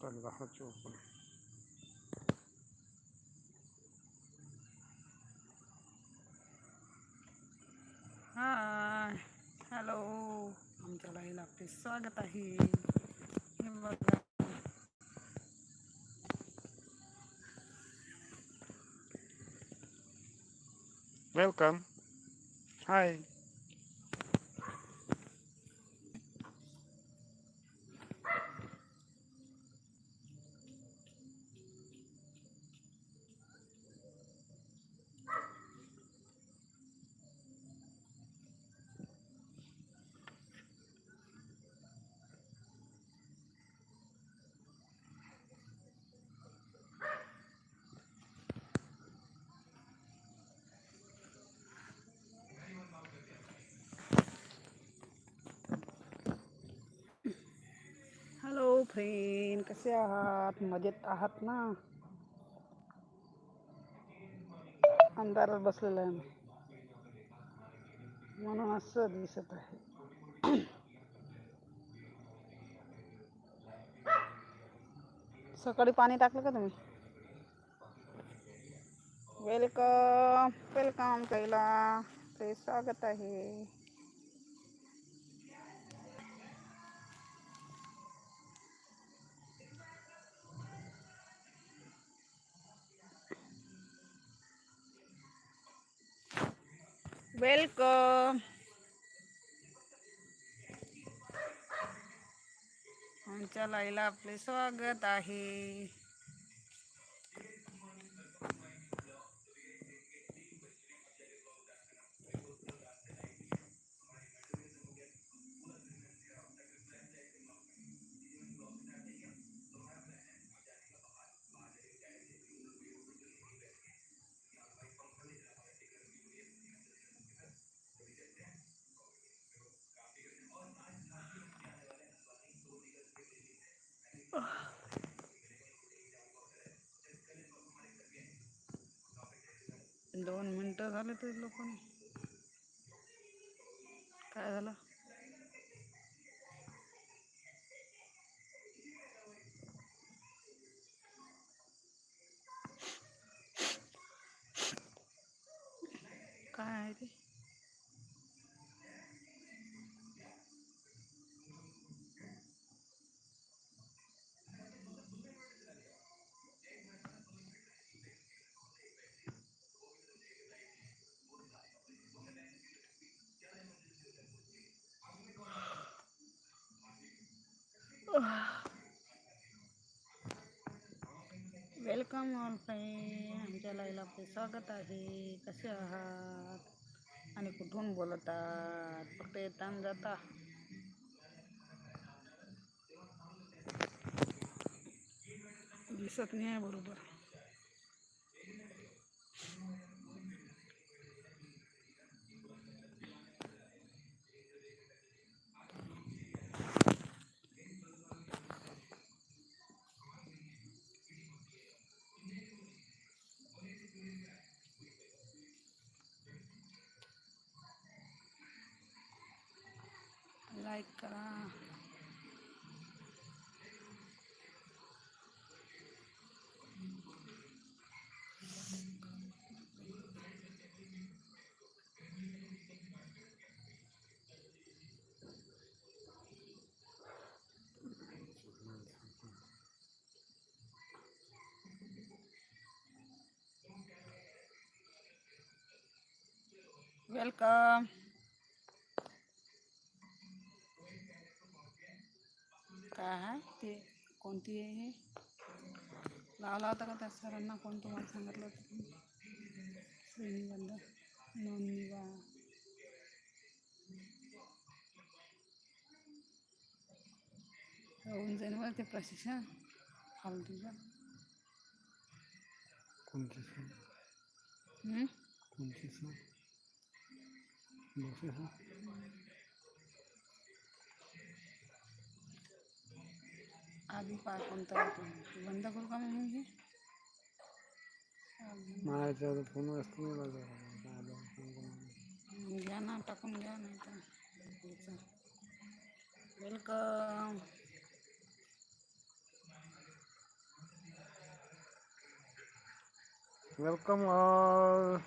तर दहा चोपन्न हाय हॅलो आमच्या लाईला आपले स्वागत आहे हे बघा वेलकम हाय फ्रेंड कसे आहात मजेत आहात ना? अंधारात बसलेला आहे मी. म्हणून असं दिसत आहे सकाळी पाणी टाकलं का तुम्ही। वेलकम वेलकम कैला। ते स्वागत आहे वेलकम आमच्या लाईला आपले स्वागत आहे. दोन मिनटं झाले ते लोकांनी. काय झालं? काय आहे ते? वेलकम ऑल फ्रेंड, आमच्या लाईला आपले स्वागत है कसे आहात? आणि कुठून बोलता फक्त येता जाता. दिसत नाही आहे बरोबर. वेलकम काय आहे ते कोणती आहे हे लावला होता का त्या सरांना कोण तुम्हाला सांगितलं होतं तुम्ही श्रेणीबंध नोंदणी बा होऊन जाईल बरं ते प्रशिक्षण फालतूचं कोणची सर हं? कोणची सर देखो आदि पाकुंता बंदा को काम है? मार जा तो फ़ोन वस्तु में लगा दादा फ़ोन गया ना टकन गया नहीं था तो। वेलकम। Welcome all.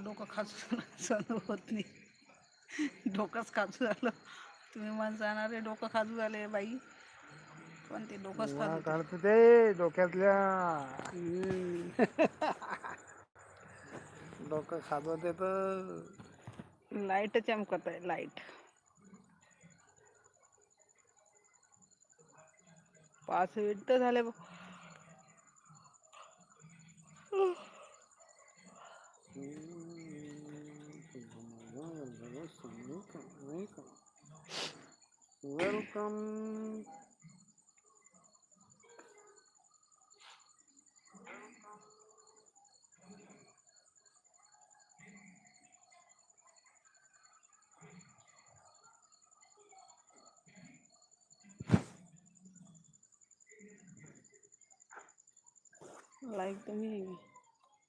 डोकं खाजू सहन होत नाही. डोकंच खाजू झालं. तुम्ही मन जाणारे डोकं खाजू झाले बाई. पण ते डोकंच काढतो ते डोक्यातल्या. डोकं खाजवत तर. लाइट चमकत आहे लाइट. पाच मिनिट झाले बघ. welcome, welcome, welcome. Welcome. like the me.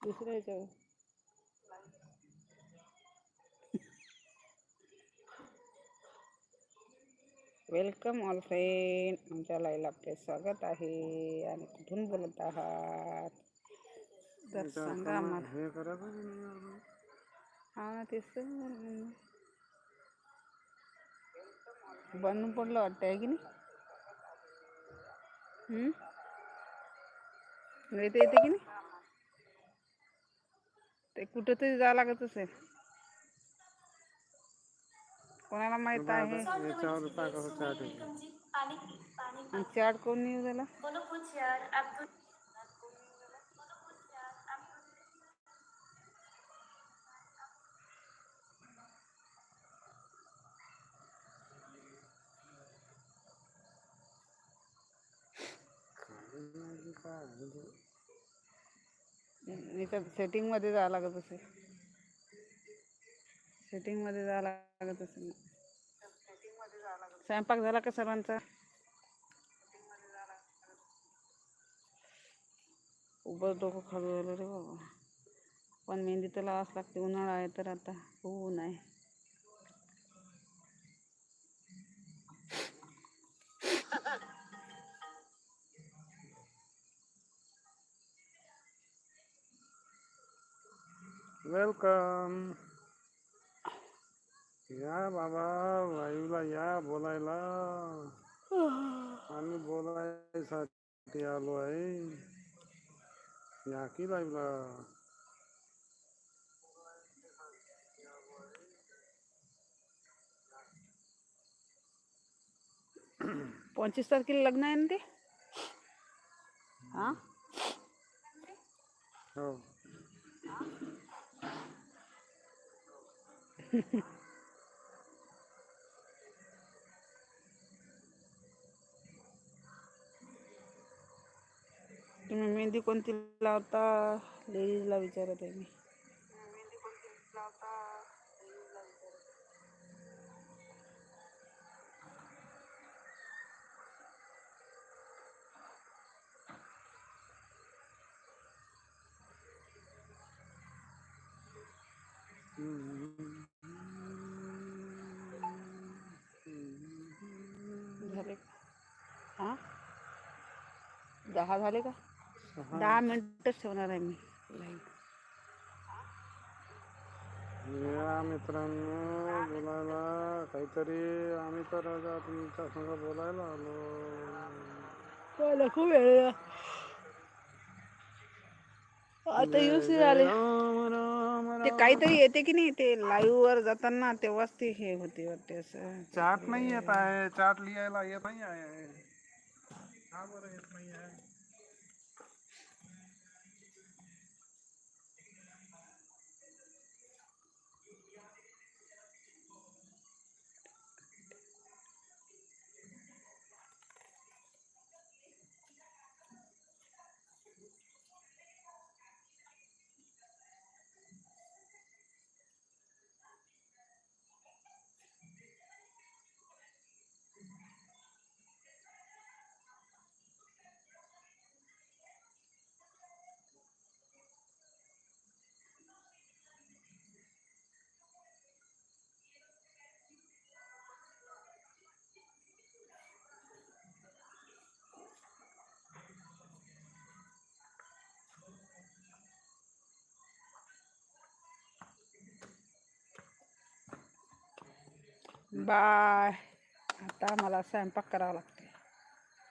This is welcome all friend आमच्या लाईव्हला आपले स्वागत आहे आणि कुठून बोलत आहात तर सांगा आम्हाला हे? हा तेच. बनून पडलं वाटतं आहे की नाही? येते येते की नाही ते कुठं तरी जावं लागत असेल कोणाला माहित आहे? याच्यावर पाय कसं चाट चाट कोण नाही झाला? सेटिंग मध्ये जावं लागत असेल. सेटिंगमध्ये जावं लागत असेल. स्वयंपाक झाला का सर्वांचा? उभं डोकं खाली झालं रे बाबा. पण मेहंदी तर लावाच लागते उन्हाळा आहे तर आता. ऊन आहे वेलकम या बाबा लाईव्हला या बोलायला आम्ही बोलायसाठी आलो आहे या की लाईव्हला पंचवीस तारखेला लग्न आहे ना ते हा हो तुम्ही मेहंदी कोणती लावता लेडीजला विचारत आहे मी झाले का हा दहा झाले का दहा मिनिटच ठेवणार आहे मी. या मित्रांनो बोलायला काहीतरी आम्ही तर आता तुमच्या संग बोलायला आलो. खूप वेळ आता यूज़ झाले. ते काहीतरी येते की नाही ते लाईव्ह वर जाताना तेव्हाच ते हे होते वाटते असं. चाट नाही येत आहे चाट लिहायला येत नाही आहे. का बरं येत नाही आहे? बाय. आता मला स्वयंपाक करावा लागतो